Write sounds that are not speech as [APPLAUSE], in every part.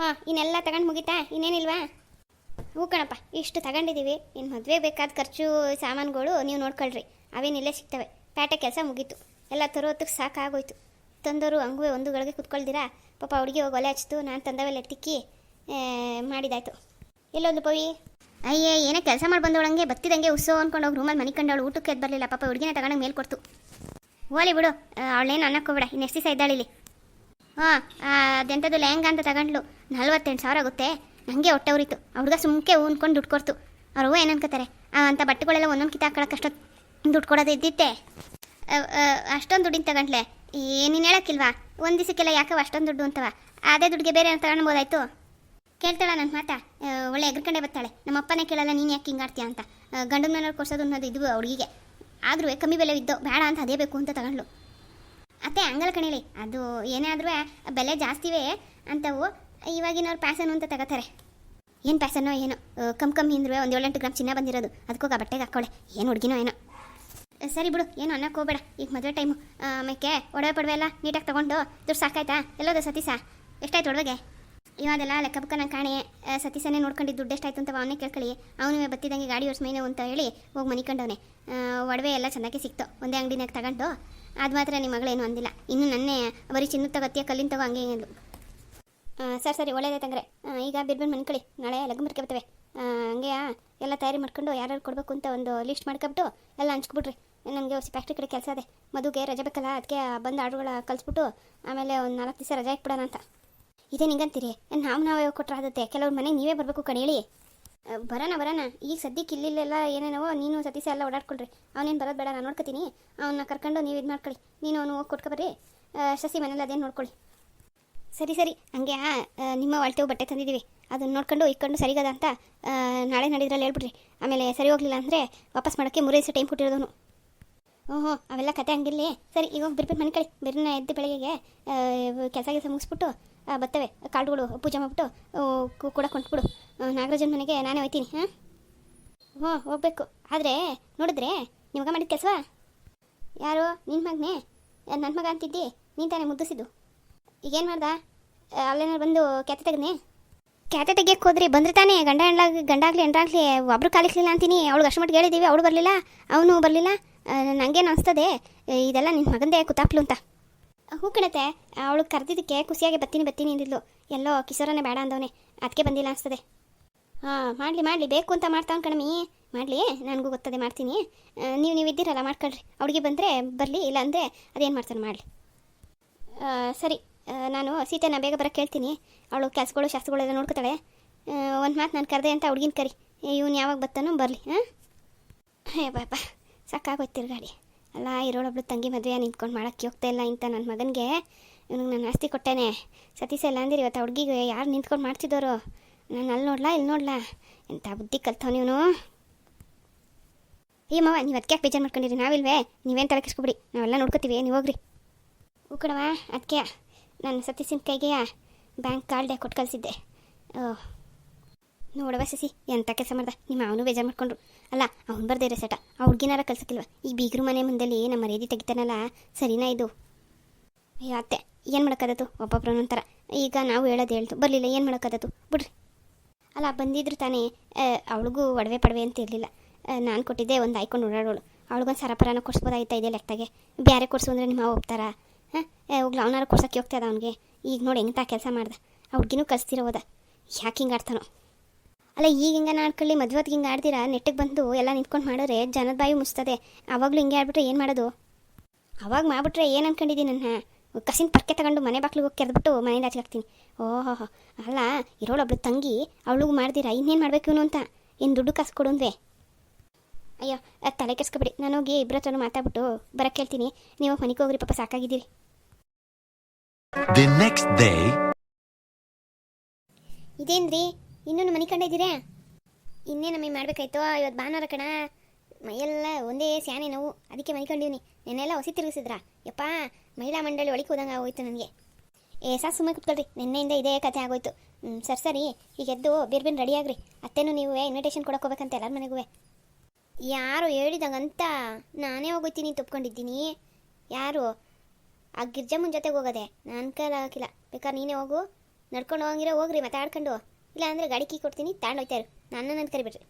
ಹಾಂ, ಇನ್ನೆಲ್ಲ ತಗೊಂಡು ಮುಗಿತಾ? ಇನ್ನೇನಿಲ್ವಾ? ಹ್ಞೂ ಕಣಪ್ಪ, ಇಷ್ಟು ತಗೊಂಡಿದ್ದೀವಿ ಇನ್ನು ಮದುವೆ ಬೇಕಾದ ಖರ್ಚು, ಸಾಮಾನುಗಳು ನೀವು ನೋಡ್ಕೊಳ್ರಿ. ಅವೇನಿಲ್ಲೇ ಸಿಗ್ತವೆ. ಪ್ಯಾಟೆ ಕೆಲಸ ಮುಗೀತು. ಎಲ್ಲ ತರೋತ್ತಕ್ಕೆ ಸಾಕಾಗೋಯ್ತು. ತಂದವರು ಹಂಗುವೆ ಒಂದು ಗಳಿಗೆ ಕುತ್ಕೊಳ್ದಿರಾ? ಪಾಪ ಹುಡುಗಿ ಹೋಗಿ ಒಲೆ ಹಚ್ತು, ನಾನು ತಂದವೆಲ್ಲ ತಿಕ್ಕಿ ಮಾಡಿದಾಯ್ತು. ಎಲ್ಲೊಂದು ಪವಿ. ಅಯ್ಯೇ, ಏನೇ ಕೆಲಸ ಮಾಡಿ ಬಂದವಳಂಗೆ, ಬತ್ತಿದಂಗೆ ಉಸೋ ಅಂದ್ಕೊಂಡು ಹೋಗಿ ರೂಮಲ್ಲಿ ಮನೆ ಕಂಡವಳು ಊಟಕ್ಕೆ ಎದ್ದು ಬರಲಿಲ್ಲ. ಪಾಪ ಹುಡುಗಿನ ತಗೊಂಡು ಮೇಲ್ಕೊಡ್ತು ಹೋಲಿ ಬಿಡು. ಅವಳೇನು ಅನ್ನಕ್ಕೋಬೇಡ ಇನ್ನು ಎಷ್ಟು ದಿವಸ ಇದ್ದಾಳಿಲ್ಲಿ ಹಾಂ ಅದೆಂಥದ್ದು ಲೆಹಂಗ ಅಂತ ತಗೊಂಡ್ಲು. ನಲ್ವತ್ತೆಂಟು ಸಾವಿರ ಆಗುತ್ತೆ. ನನಗೆ ಹೊಟ್ಟೆ ಉರಿತು. ಹುಡುಗ ಸುಮ್ಕೆ ಉನ್ಕೊಂಡು ದುಡ್ಡು ಕೊಡ್ತು. ಅವ್ರು ಏನು ಆ, ಅಂಥ ಬಟ್ಟೆಗಳೆಲ್ಲ ಒಂದೊಂದು ಕಿತ್ತ ಹಾಕೊಳಕ್ಕೆ ಅಷ್ಟೊತ್ತು ದುಡ್ಡು ಕೊಡೋದು ಇದ್ದಿತ್ತೆ. ಅಷ್ಟೊಂದು ದುಡ್ಡಿನ ತಗೊಂಡ್ಲೆ. ಏನೇನು ಹೇಳಕ್ಕಿಲ್ವಾ? ಒಂದು ದಿವಸಕ್ಕೆಲ್ಲ ಯಾಕವ ಅಷ್ಟೊಂದು ದುಡ್ಡು ಅಂತವ. ಅದೇ ದುಡ್ಡಿಗೆ ಬೇರೆ ತಗೊಳ್ಬೋದಾಯ್ತು ಕೇಳ್ತಾಳ ನನ್ನ ಮಾತಾ? ಒಳ್ಳೆ ಎಗ್ರಕಂಡೆ ಬರ್ತಾಳೆ. ನಮ್ಮ ಅಪ್ಪನೇ ಕೇಳಲ್ಲ ನೀನು ಯಾಕೆ ಹಿಂಗಾಡ್ತೀಯ ಅಂತ. ಗಂಡು ಮನೆಯವ್ರು ಕೊಡ್ಸೋದು ಅನ್ನೋದು ಇದು ಹುಡುಗಿಗೆ. ಆದರೂ ಕಮ್ಮಿ ಬೆಲೆ ಇದ್ದೋ ಬೇಡ ಅಂತ ಅದೇ ಬೇಕು ಅಂತ ತಗೊಂಡ್ಲು. ಅತ್ತೆ ಹಂಗಲ್ಲ ಕಣಿಲಿ, ಅದು ಏನೇ ಆದ್ರೂ ಬೆಲೆ ಜಾಸ್ತಿವೇ ಅಂತವು ಇವಾಗಿನವ್ರು ಪ್ಯಾಸನು ಅಂತ ತಗೋತಾರೆ. ಏನು ಪ್ಯಾಸನ್ನೋ ಏನೋ ಕಮ್ ಕಮ್ಮಿ ಅಂದ್ರೆ ಒಂದು ಏಳೆಂಟು ಗ್ರಾಮ್ ಚಿನ್ನ ಬಂದಿರೋದು. ಅದಕ್ಕೋಗ ಬಟ್ಟೆಗೆ ಹಾಕ್ಕೊಳ್ಳೆ ಏನು ಹುಡುಗಿನೋ ಏನೋ. ಸರಿ ಬಿಡು, ಏನು ಅನ್ನಕ್ಕೆ ಹೋಗ್ಬೇಡ. ಈಗ ಮದುವೆ ಟೈಮು. ಆಮೇಲೆ ಒಡವೆ ಪಡವೆ ಎಲ್ಲ ನೀಟಾಗಿ ತೊಗೊಂಡು ದುಡ್ಡು ಸಾಕಾಯ್ತಾ? ಎಲ್ಲೋದು ಸತೀಸ ಎಷ್ಟಾಯ್ತು ಒಡವೆಗೆ? ಇವಾಗೆಲ್ಲ ಲೆಕ್ಕ ಬುಕ್ಕ ನಾನು ಕಾಣೆ. ಸತೀಸನ್ನೇ ಸತೀಸನೇ ನೋಡ್ಕೊಂಡಿದ್ದು ದುಡ್ಡು ಎಷ್ಟಾಯ್ತು ಅಂತ ಅವನೇ ಕೇಳ್ಕೊಳ್ಳಿ. ಅವನು ಬತ್ತಿದಂಗೆ ಗಾಡಿ ಓಡಿಸ್ಮೇನು ಮೈನೆ ಅಂತ ಹೇಳಿ ಹೋಗಿ ಮನಿಕೊಂಡವನೆ. ಒಡವೆ ಎಲ್ಲ ಚೆನ್ನಾಗಿ ಸಿಕ್ತು. ಒಂದೇ ಅಂಗಡಿನಾಗ ತಗೊಂಡು ಅದು ಮಾತ್ರ ನಿಮ್ಮ ಮಗಳೇನು ಅಂದಿಲ್ಲ. ಇನ್ನು ನನ್ನೇ ಬರೀ ಚಿನ್ನದ ತಗತ್ತಿಯ ಕಲ್ಲಿನ ತಗೋ ಹಂಗೆ ಅಂದ್ಲು. ಸರಿ ಸರಿ ಒಳ್ಳೇದೇ ತಂಗ್ರೆ. ಈಗ ಬಿರ್ಬಿನ್ ಮನ್ಕೊಳ್ಳಿ ನಾಳೆ ಲಗ್ನ ಬರ್ತವೆ ಹಂಗೆ ಎಲ್ಲ ತಯಾರಿ ಮಾಡ್ಕೊಂಡು ಯಾರ್ಯಾರು ಕೊಡಬೇಕು ಅಂತ ಒಂದು ಲಿಸ್ಟ್ ಮಾಡ್ಕೊಬಿಟ್ಟು ಎಲ್ಲ ಹಂಚ್ಕೊಬಿಟ್ರಿ ನನಗೆ ಹೊಸ ಫ್ಯಾಕ್ಟ್ರಿ ಕಡೆ ಕೆಲಸ ಇದೆ. ಮದುಗೆ ರಜೆ ಬೇಕಲ್ಲ ಅದಕ್ಕೆ ಬಂದು ಆರ್ಡ್ರುಗಳ ಕಳಿಸ್ಬಿಟ್ಟು ಆಮೇಲೆ ಒಂದು ನಾಲ್ಕು ದಿವಸ ರಜೆ ಹಾಕ್ಬಿಡೋಣ ಅಂತ. ಇದೇ ನಿಂಗಂತೀರಿ ನಾವು ನಾವೇ ಕೊಟ್ಟರೆ ಆಗುತ್ತೆ? ಕೆಲವ್ರ ಮನೆಗೆ ನೀವೇ ಬರಬೇಕು ಕಣೇಳಿ ಆ, ಬರೋಣ ಬರೋಣ. ಈಗ ಸದ್ಯಕ್ಕೆ ಇಲ್ಲಿಲ್ಲೆಲ್ಲ ಏನೇನೋ ನೀನು ಸತೀಸ ಎಲ್ಲ ಓಡಾಡ್ಕೊಳ್ರಿ. ಅವನೇನು ಬರೋದು ಬೇಡ, ನಾನು ನೋಡ್ಕೊತೀನಿ. ಅವನ್ನ ಕರ್ಕೊಂಡು ನೀವು ಇದು ಮಾಡ್ಕೊಳ್ಳಿ. ನೀನು ಅವನು ಹೋಗಿ ಕೊಟ್ಕೊಬರ್ರಿ ಶಸಿ ಮನೇಲಿ ಅದೇನು ನೋಡ್ಕೊಳ್ಳಿ. ಸರಿ ಸರಿ. ಹಂಗೆ ನಿಮ್ಮ ಒಳ್ತೆವು ಬಟ್ಟೆ ತಂದಿದ್ದೀವಿ. ಅದನ್ನ ನೋಡ್ಕೊಂಡು ಇಕ್ಕೊಂಡು ಸರಿಗದ ಅಂತ ನಾಳೆ ನಡೆದ್ರಲ್ಲಿ ಹೇಳ್ಬಿಡ್ರಿ. ಆಮೇಲೆ ಸರಿ ಹೋಗ್ಲಿಲ್ಲ ಅಂದರೆ ವಾಪಸ್ ಮಾಡೋಕ್ಕೆ ಮೂರೇ ದಿವಸ ಟೈಮ್ ಕೊಟ್ಟಿರೋದನು ಓಹೋ, ಅವೆಲ್ಲ ಕತೆ ಹಂಗಿರಲಿ. ಸರಿ, ಈಗ ಹೋಗಿ ಬಿರ್ಬಿಟ್ಟು ಮನೆ ಕಳಿ ಬಿರ್ನ ಎದ್ದು ಬೆಳಗ್ಗೆಗೆ ಕೆಲಸ ಕೆಲಸ ಮುಗಿಸ್ಬಿಟ್ಟು ಬರ್ತವೆ. ಕಾಳುಗಳು ಪೂಜೆ ಮಾಡಿಬಿಟ್ಟು ಕೂಡ ಕೊಂಟ್ಬಿಡು ನಾಗರಾಜನ ಮನೆಗೆ ನಾನೇ ಹೋಯ್ತೀನಿ, ಹಾಂ? ಹ್ಞೂ ಹೋಗಬೇಕು. ಆದರೆ, ನೋಡಿದ್ರೆ, ನಿಮಗ ಮಾಡಿದ ಕೆಲಸ ಯಾರು? ನಿನ್ನ ಮಗನೇ? ನನ್ನ ಮಗ ಅಂತಿದ್ದಿ, ನೀನು ತಾನೇ ಮುದ್ದಿಸಿದ್ದು. ಈಗೇನು ಮಾಡ್ದ? ಅಲ್ಲೇನಾದ್ರು ಬಂದು ಕ್ಯಾತೆ ತೆಗ್ದೆ ಕ್ಯಾತೆ ತೆಗಿಯಕ್ಕೆ ಹೋದ್ರಿ ಬಂದ್ರೆ ತಾನೇ. ಗಂಡ ಹೆಣ್ಣ ಗಂಡಾಗ್ಲಿ ಹೆಂಡ್ರಾಗಲಿ ಒಬ್ರು ಕಾಲಿಕ್ಲಿಲ್ಲ ಅಂತೀನಿ. ಅವಳು ಅಷ್ಟು ಮಟ್ಟಿಗೆ ಹೇಳಿದ್ದೀವಿ ಅವಳು ಬರಲಿಲ್ಲ, ಅವನು ಬರಲಿಲ್ಲ. ನನಗೇನು ಅನಿಸ್ತದೆ? ಇದೆಲ್ಲ ನಿನ್ನ ಮಗಂದೇ ಕುತಾಪ್ಲು ಅಂತ. ಹೂ ಕಣತೆ. ಅವಳು ಕರೆದಿದ್ದಕ್ಕೆ ಖುಷಿಯಾಗಿ ಬತ್ತೀನಿ ಬತ್ತೀನಿ ಅಂದಿದ್ಲು. ಎಲ್ಲೋ ಕಿಶೋರನೇ ಬೇಡ ಅಂದವನೆ. ಅದಕ್ಕೆ ಬಂದಿಲ್ಲ ಅನಿಸ್ತದೆ. ಹಾಂ, ಮಾಡಲಿ ಮಾಡಲಿ. ಬೇಕು ಅಂತ ಮಾಡ್ತಾವ್ನು ಕಣಮಿ. ಮಾಡಲಿ, ನನಗೂ ಗೊತ್ತದೆ, ಮಾಡ್ತೀನಿ. ನೀವು ನೀವು ಇದ್ದೀರಲ್ಲ, ಮಾಡ್ಕೊಳ್ರಿ. ಅವಳಿಗೆ ಬಂದರೆ ಬರಲಿ, ಇಲ್ಲ ಅಂದರೆ ಅದೇನು ಮಾಡ್ತಾನೆ ಮಾಡಲಿ. ಸರಿ. ನಾನು ಸೀತೆನ ಬೇಗ ಬರೋಕ್ಕೆ ಕೇಳ್ತೀನಿ ಅವಳು ಕೆಲಸಗಳು ಶಾಸ್ತ್ರಗಳೆಲ್ಲ ನೋಡ್ಕೊತಾಳೆ. ಒಂದು ಮಾತು ನಾನು ಕರೆದೆ ಅಂತ ಹುಡುಗಿನ ಕರಿ. ಇವನು ಯಾವಾಗ ಬರ್ತಾನೋ ಬರಲಿ, ಹಾಂ? ಹೇ ಬಾಪ ಸಾಕಾಗೋಯ್ತಿರು ತಿರ್ಗಾಡಿ. ಅಲ್ಲ ಇರೋಳೊಬ್ಳು ತಂಗಿ ಮದುವೆ ನಿಂತ್ಕೊಂಡು ಮಾಡೋಕ್ಕೆ ಹೋಗ್ತಾ ಇಲ್ಲ ಇಂಥ ನನ್ನ ಮಗನಿಗೆ. ಇವನಿಗೆ ನಾನು ಆಸ್ತಿ ಕೊಟ್ಟೇನೆ. ಸತೀಶ ಇಲ್ಲ ಅಂದಿರಿ ಇವತ್ತು ಹುಡುಗಿಗೆ, ಯಾರು ನಿಂತ್ಕೊಂಡು ಮಾಡ್ತಿದ್ದವರು ನಾನು ಅಲ್ಲಿ ನೋಡ್ಲಾ, ಇಲ್ಲಿ ನೋಡ್ಲಾ? ಎಂಥ ಬುದ್ಧಿ ಕಲ್ತವ್ ನೀನು ಈ ಮಾವ, ನೀವು ಅದಕ್ಕೆ ಬೇಜಾರು ಮಾಡ್ಕೊಂಡಿರಿ? ನಾವಿಲ್ವೇ? ನೀವೇನು ತಲೆ ನಾವೆಲ್ಲ ನೋಡ್ಕೊತೀವಿ, ನೀವು ಹೋಗ್ರಿ. ಹೂ ಅದಕ್ಕೆ ನಾನು ಸತೀಸಿನ ಕೈಗೆ ಬ್ಯಾಂಕ್ ಕಾರ್ಡೆ ಕೊಟ್ಟು ಕಳಿಸಿದ್ದೆ. ಓಹ್ ನೋಡವ ಸಸಿ ಎಂಥ ಕೆಲಸ ಮಾಡ್ದ? ನಿಮ್ಮ ಅವನು ಬೇಜಾರು ಮಾಡ್ಕೊಂಡ್ರು. ಅಲ್ಲ, ಅವ್ನು ಬರ್ದೇ ಇರೋ ಸೆಟ. ಆ ಹುಡುಗಿನಾರ ಕಲ್ಸಕ್ಕಿಲ್ವ ಈ ಬೀಗರು ಮನೆ ಮುಂದಲ್ಲಿ ನಮ್ಮ ಮರ್ಯಾದೆ ತೆಗಿತಾನಲ್ಲ, ಸರಿನಾ ಇದು? ಅಯ್ಯೋ, ಅತ್ತೆ, ಏನು ಮಾಡೋಕ್ಕದತ್ತು? ಒಬ್ಬೊಬ್ರು ಒಂಥರ ಈಗ ನಾವು ಹೇಳೋದು ಹೇಳ್ತು. ಬರಲಿಲ್ಲ, ಏನು ಮಾಡೋಕ್ಕದತ್ತು? ಬಿಡ್ರಿ. ಅಲ್ಲ, ಬಂದಿದ್ರು ತಾನೇ. ಅವಳಿಗೂ ಒಡವೆ ಪಡವೆ ಅಂತ ಇರಲಿಲ್ಲ. ನಾನು ಕೊಟ್ಟಿದ್ದೆ ಒಂದು ಆಯ್ಕೊಂಡು ಓಡಾಡೋಳು. ಅವಳಿಗೊಂದು ಸರಪರನ ಕೊಡ್ಸ್ಬೋದಾಗಿತ್ತ ಇದೆ ಲೆಕ್ಕದಾಗೆ ಬೇರೆ ಕೊಡ್ಸು ಅಂದರೆ ನಿಮ್ಮ ಹೋಗ್ತಾರಾ ಹಾಂ? ಹೋಗ್ಲ, ಅವನಾರು ಕೊಡ್ಸೋಕ್ಕೆ ಹೋಗ್ತದ ಅವನಿಗೆ. ಈಗ ನೋಡಿ ಎಂಥ ಕೆಲಸ ಮಾಡ್ದೆ? ಆ ಹುಡುಗಿನೂ ಯಾಕೆ ಹಿಂಗೆ ಆಡ್ತಾನೋ? ಅಲ್ಲ ಈಗ ಹಿಂಗೆ ಆಡ್ಕೊಳ್ಳಿ ಮದುವೆ ಹೊತ್ತಿಗೆ ಹಿಂಗೆ ಆಡ್ತೀರಾ? ನೆಟ್ಟಿಗೆ ಬಂದು ಎಲ್ಲ ನಿಂತ್ಕೊಂಡು ಮಾಡೋರೆ ಜನದ ಬಾಯಿ ಮುಚ್ತದೆ. ಅವಾಗಲೂ ಹಿಂಗೆ ಆಡ್ಬಿಟ್ರೆ ಏನು ಮಾಡೋದು? ಅವಾಗ ಮಾಡ್ಬಿಟ್ರೆ ಏನು ಅನ್ಕೊಂಡಿದ್ದೀನಿ ನನ್ನ? ಕಸಿನ ಪರ್ಕೆ ತಗೊಂಡು ಮನೆ ಬಾಕ್ಲಿಗೆ ಹೋಗಿ ಕೆರೆದ್ಬಿಟ್ಟು ಮನೆಯಿಂದ ಆಚೆ ಹಾಕ್ತೀನಿ. ಓಹೋ ಅಲ್ಲ ಇರೋಳೊಬ್ಳು ತಂಗಿ ಅವಳಿಗೂ ಮಾಡ್ದಿರಾ? ಇನ್ನೇನು ಮಾಡ್ಬೇಕು ಇವನು ಅಂತ? ಏನು ದುಡ್ಡು ಕಾಸು ಕೊಡು ಅಂದ್ವೆ ಅಯ್ಯೋ ಅದು ತಲೆ ಕೆಸ್ಕೊಬಿಡಿ ನಾನು ಹೋಗಿ ಇಬ್ಬರ ಹತ್ರನೂ ಮಾತಾಡ್ಬಿಟ್ಟು ಬರಕ್ಕೆ ಹೇಳ್ತೀನಿ ನೀವು ಮನೆಗೆ ಹೋಗ್ರಿ ಪಾಪ ಸಾಕಾಗಿದ್ದೀರಿ. ಇದೇನ್ರಿ? ಇನ್ನೂ ಮನೆ ಕಂಡಿದ್ದೀರಾ ಇನ್ನೇ ನಮಗೆ ಮಾಡ್ಬೇಕಾಯ್ತು? ಇವತ್ತು ಭಾನುವಾರ ಕಣ. ಮೈಯೆಲ್ಲ ಒಂದೇ ಸ್ಯಾನೆ ನೋವು. ಅದಕ್ಕೆ ಮೈಕೊಂಡಿವ್ನಿ ನೆನ್ನೆಲ್ಲ ಹೊಸಿ ತಿರುಗಿಸಿದ್ರಾ? ಯಪ್ಪ, ಮಹಿಳಾ ಮಂಡಳಿ ಒಳಗೆ ಹೋದಂಗೆ ಆಗೋಯ್ತು ನನಗೆ. ಏ ಸಾ ಸುಮ್ಮನೆ ಕುತ್ಕೊಳ್ರಿ. ನಿನ್ನೆಯಿಂದ ಇದೇ ಕಥೆ ಆಗೋಯ್ತು. ಹ್ಞೂ ಸರ್, ಸರಿ. ಈಗ ಎದ್ದು ಬೇರೆ ರೆಡಿ ಆಗ್ರಿ. ಅತ್ತೇನು ನೀವು ಇನ್ವಿಟೇಷನ್ ಕೊಡಕ್ಕೆ ಹೋಗ್ಬೇಕಂತ ಎಲ್ಲರ ಮನೆಗೂ. ಯಾರು ಹೇಳಿದಂಗಂತ ನಾನೇ ಹೋಗೋಯ್ತೀನಿ, ತಪ್ಕೊಂಡಿದ್ದೀನಿ. ಯಾರು? ಆ ಗಿರ್ಜಮ್ಮನ ಜೊತೆಗೆ ಹೋಗೋದೆ. ನಾನು ಕೈಲಾಗಿಲ್ಲ ಬೇಕಾದ್ರೆ ನೀನೇ ಹೋಗು. ನಡ್ಕೊಂಡು ಹೋಗಿರೋ ಹೋಗ್ರಿ, ಮಾತಾಡ್ಕೊಂಡು. ಇಲ್ಲ ಅಂದರೆ ಗಾಡಿ ಕೀ ಕೊಡ್ತೀನಿ ತಗೊಂಡೋಗ್ತಾರು ನನ್ನ ನನ್ನ ಕರಿಬಿಡ್ರಿ.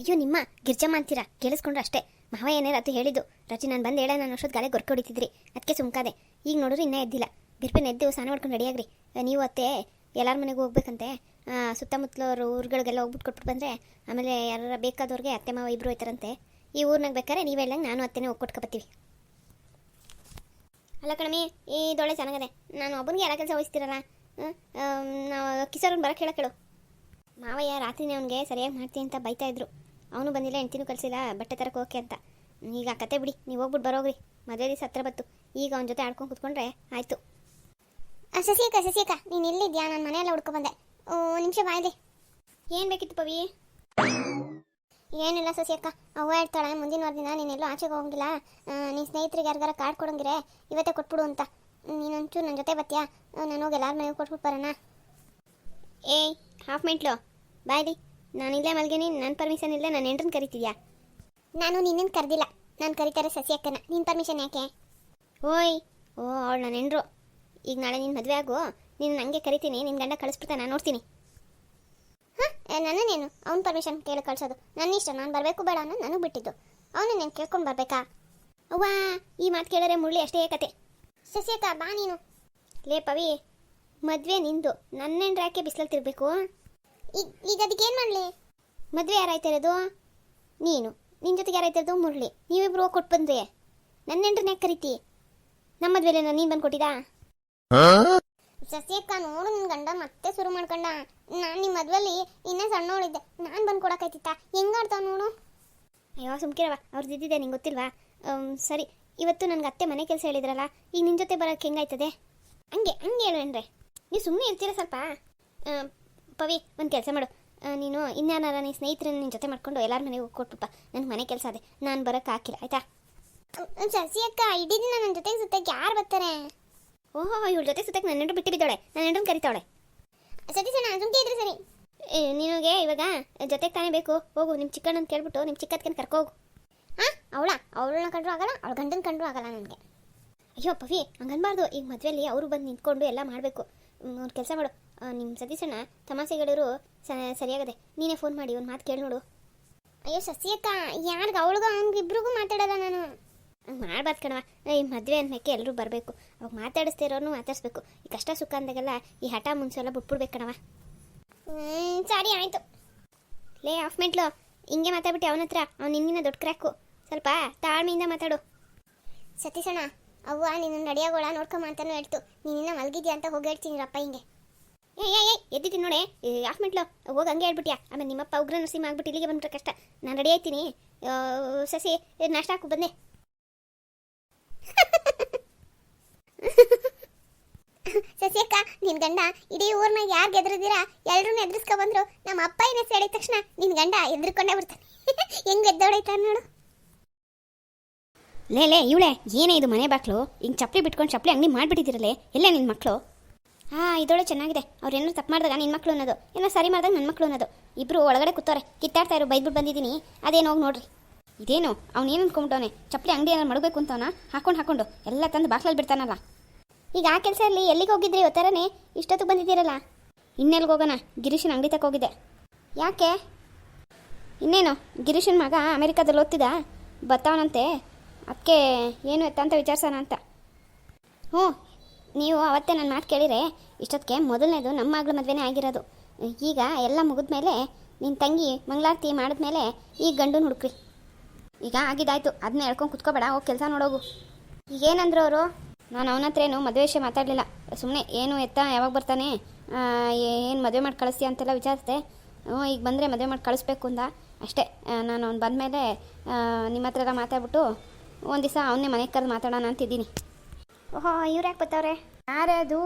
ಅಯ್ಯೋ, ನಿಮ್ಮ ಗಿರ್ಜಮ್ಮ ಅಂತೀರಾ? ಕೇಳಿಸ್ಕೊಂಡ್ರೆ ಅಷ್ಟೇ. ಮಾವ ಏನಾರ ಅದು ಹೇಳಿದ್ದು ರಜಿ ನಾನು ಬಂದು ಹೇಳ, ನಾನು ಅಷ್ಟೊತ್ತು ಗಾಳಿ ಗೊರ್ಕೆ ಹೊಡಿತಿದ್ರಿ. ಅದಕ್ಕೆ ಸುಮ್ಕಾದೆ. ಈಗ ನೋಡಿದ್ರೆ ಇನ್ನೂ ಎದ್ದಿಲ್ಲ. ಬಿರ್ಪಿನ ಎದ್ದು ಸ್ನಾನ ಮಾಡ್ಕೊಂಡು ರೆಡಿಯಾಗ್ರಿ ನೀವು ಅತ್ತೆ, ಎಲ್ಲರ ಮನೆಗೆ ಹೋಗ್ಬೇಕಂತೆ. ಸುತ್ತಮುತ್ತಲವರು ಸುತ್ತಮುತ್ತಲವ್ರ ಊರುಗಳಿಗೆಲ್ಲ ಹೋಗ್ಬಿಟ್ಟು ಕೊಟ್ಬಿಟ್ಟು ಬಂದರೆ, ಆಮೇಲೆ ಯಾರು ಬೇಕಾದವ್ರಿಗೆ ಅತ್ತೆ, ಮಾವ ಇಬ್ಬರು ಹೋಯ್ತಾರಂತೆ. ಈ ಊರ್ನಾಗ ಬೇಕಾದ್ರೆ ನೀವು ಹೇಳ್ದಂಗೆ ನಾನು ಅತ್ತೆನೇ ಹೋಗ್ಕೊಟ್ಕೊಬತ್ತೀವಿ ಅಲ್ಲ ಕಣಮಿ ಈ ದೊಳೆ ಚೆನ್ನಾಗದೆ. ನಾನು ಒಬ್ಬನಿಗೆ ಯಾರ ಕೆಲಸ ವಹಿಸ್ತೀರಲ್ಲ? ನಾವು ಕಿಸರನ್ ಬರಕ್ಕೆ ಹೇಳಕ್ಕೆ ಹೇಳು. ಮಾವಯ್ಯ ರಾತ್ರಿನೇ ಅವನಿಗೆ ಸರಿಯಾಗಿ ಮಾಡ್ತೀನಿ ಅಂತ ಬೈತಾ ಇದ್ರು. ಅವನು ಬಂದಿಲ್ಲ ಹೆಂಡ್ತಿನೂ ಕಲಿಸಿಲ್ಲ ಬಟ್ಟೆ ತರಕ್ಕೆ ಓಕೆ ಅಂತ. ಈಗ ಕತೆ ಬಿಡಿ ನೀವು ಹೋಗ್ಬಿಟ್ಟು ಬರೋಗ್ರಿ. ಮದುವೆ ದಿವಸ ಹತ್ರ ಬತ್ತು. ಈಗ ಅವನ ಜೊತೆ ಆಡ್ಕೊಂಡು ಕುತ್ಕೊಂಡ್ರೆ ಆಯಿತು. ಸಸಿಯಕ್ಕ ಸಸಿಯಕ್ಕ ನೀನು ಎಲ್ಲಿದ್ಯಾ? ನಾನು ಮನೆಯೆಲ್ಲ ಹುಡ್ಕೊಬಂದೆ ಓ ನಿಮಿಷ ಬಾಯಿದೆ ಏನು ಬೇಕಿತ್ತು ಪವಿ? ಏನಿಲ್ಲ ಸಸಿಯಕ್ಕ ಅವ್ವ ಹೇಳ್ತಾಳೆ ಮುಂದಿನ ವಾರದಿಂದ ನೀನೆಲ್ಲೂ ಆಚೆಗೆ ಹೋಗಂಗಿಲ್ಲ. ನಿನ್ನ ಸ್ನೇಹಿತರಿಗೆ ಯಾರಿಗಾರ ಕಾರ್ಡ್ ಕೊಡಂಗಿರೆ ಇವತ್ತೇ ಕೊಟ್ಬಿಡು ಅಂತ. ನೀನೊಂಚೂರು ನನ್ನ ಜೊತೆ ಬರ್ತೀಯಾ? ನಾನು ಹೋಗಿ ಎಲ್ಲಾರು ಮನೆಗೆ ಕೊಟ್ಬಿಟ್ಟು ಬರೋಣ. ಏಯ್ ಹಾಫ್ ಮಿಂಟ್ಲು ಬಾಯ್ಲಿ ನಾನು ಇಲ್ಲೇ ಮಲ್ಗೇನಿ ನನ್ನ ಪರ್ಮಿಷನ್ ಇಲ್ಲದೆ ನಾನು ಎಂಟ್ರನ್ನ ಕರಿತಿದ್ಯಾ? ನಾನು ನಿನ್ನನ್ನು ಕರೆದಿಲ್ಲ. ನಾನು ಕರಿತಾರೆ ಸಸಿಯಕ್ಕನ. ನಿನ್ನ ಪರ್ಮಿಷನ್ ಯಾಕೆ? ಓಯ್, ಓ, ಅವಳು ನಾನು ಹೆಂಡ್ರು. ಈಗ ನಾಳೆ ನಿನ್ನ ಮದುವೆ ಆಗು. ನೀನು ನನಗೆ ಕರಿತೀನಿ ನಿನ್ನ ಗಂಡ ಕಳಿಸ್ಬಿಡ್ತಾನೆ ನೋಡ್ತೀನಿ. ಹಾಂ ನನ್ನನ್ನೇನು? ಅವ್ನ ಪರ್ಮಿಷನ್ ಕೇಳಿ ಕಳಿಸೋದು. ನನ್ನ ಇಷ್ಟ, ನಾನು ಬರಬೇಕು ಬೇಡ ಅನ್ನೋದು ನನಗೆ ಬಿಟ್ಟಿದ್ದು. ಅವನು ನೀನು ಕೇಳ್ಕೊಂಡು ಬರಬೇಕಾ? ಅವ್ವಾ, ಈ ಮಾತು ಕೇಳಿದ್ರೆ ಮುರಳಿ ಅಷ್ಟೇ ಕತೆ. ಸಸ್ಯಕ ಬಾ ನೀನು. ಲೇ ಪವಿ ಮದುವೆ ನಿಂದು. ನನ್ನೇನು ಯಾಕೆ ಬಿಸಿಲಲ್ಲಿ ತಿರ್ಬೇಕು ಈಗ ಈಗ ಅದಕ್ಕೆ ಏನು ಮಾಡಲಿ? ಮದುವೆ ಯಾರಾಯ್ತಿರೋದು ನೀನು. ನಿನ್ನ ಜೊತೆಗೆ ಯಾರಾಯ್ತಿರೋದು ಮುರಳಿ. ನೀವಿಬ್ರು ಹೋಗಿ ಕೊಟ್ಟು ಬಂದ್ರಿ ನನ್ನೆಂಡ್ರನ್ನ ಯಾಕೆ ಕರಿತಿ? ನಮ್ಮ ಮದುವೆಲೆ ನೀನು ಬಂದು ಕೊಟ್ಟಿದಾ ಸಸ್ಯಕ್ಕ ನೋಡು ನಿನ್ ಗಂಡ ಮತ್ತೆ ಶುರು ಮಾಡ್ಕೊಂಡ. ನಾನು ನಿಮ್ಮ ಮದ್ವೆಲಿ ಇನ್ನೇ ಸಣ್ಣವಳಿದ್ದೆ. ನಾನು ಬಂದು ಹೆಂಗ್ ಹೆಂಗಾಡ್ತಾವ ನೋಡು? ಅಯ್ಯೋ ಸುಮ್ಕಿರವ ಅವ್ರದ್ದು ಇದ್ದಿದೆ ನಿಂಗೆ ಗೊತ್ತಿಲ್ವಾ? ಸರಿ. ಇವತ್ತು ನನಗೆ ಅತ್ತೆ ಮನೆ ಕೆಲಸ ಹೇಳಿದ್ರಲ್ಲ ಈಗ ನಿನ್ನ ಜೊತೆ ಬರೋಕ್ಕೆ ಹೆಂಗಾಯ್ತದೆ? ಹಂಗೆ ಹಂಗೆ ಹೇಳು ಏನ್ರೆ ನೀವು ಸುಮ್ಮನೆ ಇರ್ತೀರ ಸ್ವಲ್ಪ? ಪವಿ ಒಂದು ಕೆಲಸ ಮಾಡು. ನೀನು ಇನ್ಯಾನಾರ ನಿನ್ನ ಸ್ನೇಹಿತರನ್ನ ನಿನ್ನ ಜೊತೆ ಮಾಡ್ಕೊಂಡು ಎಲ್ಲರ ಮನೆಗೆ ಹೋಗಿ ಕೊಟ್ಬಿಟ್ಟ ನನಗೆ ಮನೆ ಕೆಲಸ ಅದೇ ನಾನು ಬರೋಕ್ಕೆ ಹಾಕಿಲ್ಲ ಆಯ್ತಾ? ಸಸಿ ಅಕ್ಕ ಇಡೀ ದಿನ ನನ್ನ ಜೊತೆಗೆ ಸುತ್ತಕ್ಕೆ ಯಾರು ಬರ್ತಾರೆ? ಓಹೋ ಇವಳ ಜೊತೆ ಸುತ್ತಕ್ಕೆ ನನ್ನ ಹೆಂಡ್ರು ಬಿಟ್ಟಿದ್ದಾಳೆ ನನ್ನ ಹೆಂಡ್ರನ್ನ ಕರಿತಾವಳೆ. ಸರಿ ನಾನು ಸುಮ್ಕೆ ಇದ್ರೆ ಸರಿ. ಏ, ನಿನಗೆ ಇವಾಗ ಜೊತೆಗೆ ತಾನೇ ಬೇಕು. ಹೋಗು ನಿಮ್ಮ ಚಿಕ್ಕಣ್ಣನ ಕೇಳ್ಬಿಟ್ಟು ನಿಮ್ಮ ಚಿಕ್ಕತ್ಕನ ಕರ್ಕೋಗು ಹಾಂ? ಅವಳ, ಅವಳನ್ನ ಕಂಡ್ರು ಆಗಲ್ಲ, ಅವಳ ಗಂಡನ ಕಂಡ್ರು ಆಗಲ್ಲ ನನಗೆ. ಅಯ್ಯೋ ಪವಿ ಹಂಗನ್ಬಾರ್ದು ಈಗ ಮದುವೆಯಲ್ಲಿ ಅವರು ಬಂದು ನಿಂತ್ಕೊಂಡು ಎಲ್ಲ ಮಾಡಬೇಕು. ಒಂದು ಕೆಲಸ ಮಾಡು. ನಿಮ್ಮ ಸತೀಸಣ್ಣ ತಮಾಸೆಗಳಿರು ಸರಿಯಾಗದೆ. ನೀನೇ ಫೋನ್ ಮಾಡಿ, ಒಂದು ಮಾತು ಕೇಳಿ ನೋಡು ಅಯ್ಯೋ ಸಸಿಯಕ್ಕ ಯಾರಿಗೆ ಅವಳಿಗೂ ಅವ್ನಿಗೆ ಇಬ್ರಿಗೂ ಮಾತಾಡಲ್ಲ ನಾನು. ಹಂಗೆ ಮಾಡ್ಬಾರ್ದು ಕಣವ ಈ ಮದುವೆ ಅಂದಮೇಕೆ ಎಲ್ಲರೂ ಬರಬೇಕು. ಅವಾಗ ಮಾತಾಡಿಸ್ತಾ ಇರೋನು ಮಾತಾಡಿಸ್ಬೇಕು. ಈ ಕಷ್ಟ ಸುಖ ಅಂದಾಗೆಲ್ಲ ಈ ಹಠ ಮುಂಚೆ ಎಲ್ಲ ಬಿಟ್ಬಿಡ್ಬೇಕು ಕಣವ ಹ್ಞೂ ಸರಿ, ಆಯಿತು. ಲೇ ಆಫ್ ಮೆಂಟ್ಲು ಹಿಂಗೆ ಮಾತಾಡ್ಬಿಟ್ಟು ಅವನ ಹತ್ರ ಅವ್ನು ನಿನ್ನಿನ ದೊಡ್ಡ ಕ್ರ್ಯಾಕು ಸ್ವಲ್ಪ ತಾಳ್ಮೆಯಿಂದ ಮಾತಾಡು. ಸತೀಶಣ್ಣ, ಅವ್ವ ನಿನ್ನ ನಡಿಯಾಗೋಳ ನೋಡ್ಕೊಂಬ ಅಂತಾನು ಹೇಳ್ತು. ನೀನಿನ್ನ ಮಲಗಿದ್ಯಾ ಅಂತ ಹೋಗಿ ಹೇಳ್ತೀನಿ ರಪ್ಪ ಹಿಂಗೆ. ಏಯ್ ಏಯ್ ಏಯ್ ಎದ್ದಿದ್ದೀನಿ ನೋಡೆ? ಯಾಕೆ ಮೆಂಟ್ಲು? ಹೋಗಿ ಹಂಗೆ ಹೇಳ್ಬಿಟ್ಯಾ? ಆಮೇಲೆ ನಿಮ್ಮಪ್ಪ ಉಗ್ರ ನರಸಿಂಹ ಆಗ್ಬಿಟ್ಟು ಇಲ್ಲಿಗೆ ಬಂದ್ರೆ ಕಷ್ಟ. ನಾನು ರೆಡಿ ಆಯ್ತೀನಿ. ಸಸಿ ನಾಷ್ಟ ಹಾಕು ಬಂದೆ ಸಸ್ಯಕ್ಕ ನಿನ್ ಗಂಡ ಇಡೀ ಊರ್ನಾಗ ಯಾರು ಗೆದ್ರದಿರಾ? ಎಲ್ರೂ ಎದುರಿಸ್ಕೊ ಬಂದ್ರು. ನಮ್ಮ ಅಪ್ಪ ಏನ ಹೇಳಿದ ತಕ್ಷಣ ನಿನ್ ಗಂಡ ಎದ್ರುಕೊಂಡೇ ಬಿಡ್ತಾನೆ. [LAUGHS] ಹೆಂಗ್ ಎದ್ದೋಡೈತಾನ ನೋಡು. ಲೇ ಲೇ, ಇವಳೆ, ಏನೇ ಇದು ಮನೆ ಬಾಕ್ಲು? ಹಿಂಗೆ ಚಪ್ಪಲಿ ಬಿಟ್ಕೊಂಡು ಚಪ್ಪಲಿ ಅಂಗಡಿ ಮಾಡಿಬಿಟ್ಟಿದ್ದೀರಲ್ಲೇ, ಎಲ್ಲೇ ನಿನ್ನ ಮಕ್ಕಳು ಹಾಂ ಇದೊಳೆ ಚೆನ್ನಾಗಿದೆ. ಅವ್ರು ಏನೋ ತಪ್ಪು ಮಾಡಿದಾಗ ನಿನ್ನ ಮಕ್ಕಳು ಅನ್ನೋದು, ಏನೋ ಸರಿ ಮಾಡಿದಾಗ ನನ್ನ ಮಕ್ಕಳು ಅನ್ನೋದು. ಇಬ್ಬರು ಒಳಗಡೆ ಕೂತವ್ರೆ, ಕಿತ್ತಾಡ್ತಾ ಇರೋ ಬೈದ್ಬಿಟ್ಟು ಬಂದಿದ್ದೀನಿ. ಅದೇನು ಹೋಗಿ ನೋಡ್ರಿ. ಇದೇನು? ಅವ್ನು ಏನು ಅನ್ಕೊಂಬಿಟ್ಟವನೆ? ಚಪ್ಪಲಿ ಅಂಗಡಿ ಏನಾದ್ರು ಮಾಡಬೇಕು ಅಂತವನ ಹಾಕೊಂಡು ಹಾಕೊಂಡು, ಎಲ್ಲ ತಂದು ಬಾಕ್ಲಲ್ಲಿ ಬಿಡ್ತಾನಲ್ಲ. ಈಗ ಆ ಕೆಲಸ ಇರಲಿ, ಎಲ್ಲಿಗೆ ಹೋಗಿದ್ರಿ ಇವತ್ತರನೇ? ಇಷ್ಟೊತ್ತಿಗೆ ಬಂದಿದ್ದೀರಲ್ಲ? ಇನ್ನೆಲ್ಲಿಗೆ ಹೋಗೋಣ? ಗಿರೀಶನ ಅಂಗಡಿ ತಕ್ಕ ಹೋಗಿದ್ದೆ. ಯಾಕೆ? ಇನ್ನೇನು? ಗಿರೀಶನ ಮಗ ಅಮೆರಿಕಾದಲ್ಲಿ ಓದ್ತಿದ್ದ? ಬರ್ತಾವನಂತೆ ಅದಕ್ಕೆ ಏನು ಎತ್ತ ಅಂತ ವಿಚಾರಿಸೋಣ ಅಂತ. ಹ್ಞೂ, ನೀವು ಅವತ್ತೇ ನನ್ನ ಮಾತು ಕೇಳಿರೆ ಇಷ್ಟೊತ್ತಿಗೆ ಮೊದಲನೇದು ನಮ್ಮ ಮಗಳ ಮದುವೆನೇ ಆಗಿರೋದು. ಈಗ ಎಲ್ಲ ಮುಗಿದ್ಮೇಲೆ ನಿನ್ನ ತಂಗಿ ಮಂಗಳಾರತಿ ಮಾಡಿದ್ಮೇಲೆ ಈಗ ಗಂಡನ ಹುಡುಕ್ರಿ. ಈಗ ಆಗಿದ್ದಾಯ್ತು, ಅದನ್ನ ಹೇಳ್ಕೊಂಡು ಕುತ್ಕೋಬೇಡ, ಹೋಗಿ ಕೆಲಸ ನೋಡೋಗು. ಈಗೇನಂದ್ರು ಅವರು, ನಾನು ಅವನ ಹತ್ರ ಏನು ಮದುವೆ ವಿಷಯ ಮಾತಾಡಲಿಲ್ಲ. ಸುಮ್ಮನೆ ಏನು ಎತ್ತ, ಯಾವಾಗ ಬರ್ತಾನೆ ಏನು ಮದುವೆ ಮಾಡಿ ಕಳಿಸ್ತೀಯ ಅಂತೆಲ್ಲ ವಿಚಾರಿಸ್ದೆ. ಹ್ಞೂ, ಈಗ ಬಂದರೆ ಮದುವೆ ಮಾಡಿ ಕಳಿಸ್ಬೇಕು ಅಂದ. ಅಷ್ಟೇ ನಾನು ಅವ್ನು ಬಂದಮೇಲೆ ನಿಮ್ಮ ಹತ್ರ ಎಲ್ಲ ಮಾತಾಡ್ಬಿಟ್ಟು ಒಂದು ದಿವಸ ಅವನ್ನೇ ಮನೆಗೆ ಕರೆದು ಮಾತಾಡೋಣ ಅಂತಿದ್ದೀನಿ. ಓಹೋ ಇವ್ರು ಯಾಕೆ ಬರ್ತಾವ್ರೆ ಯಾರದು?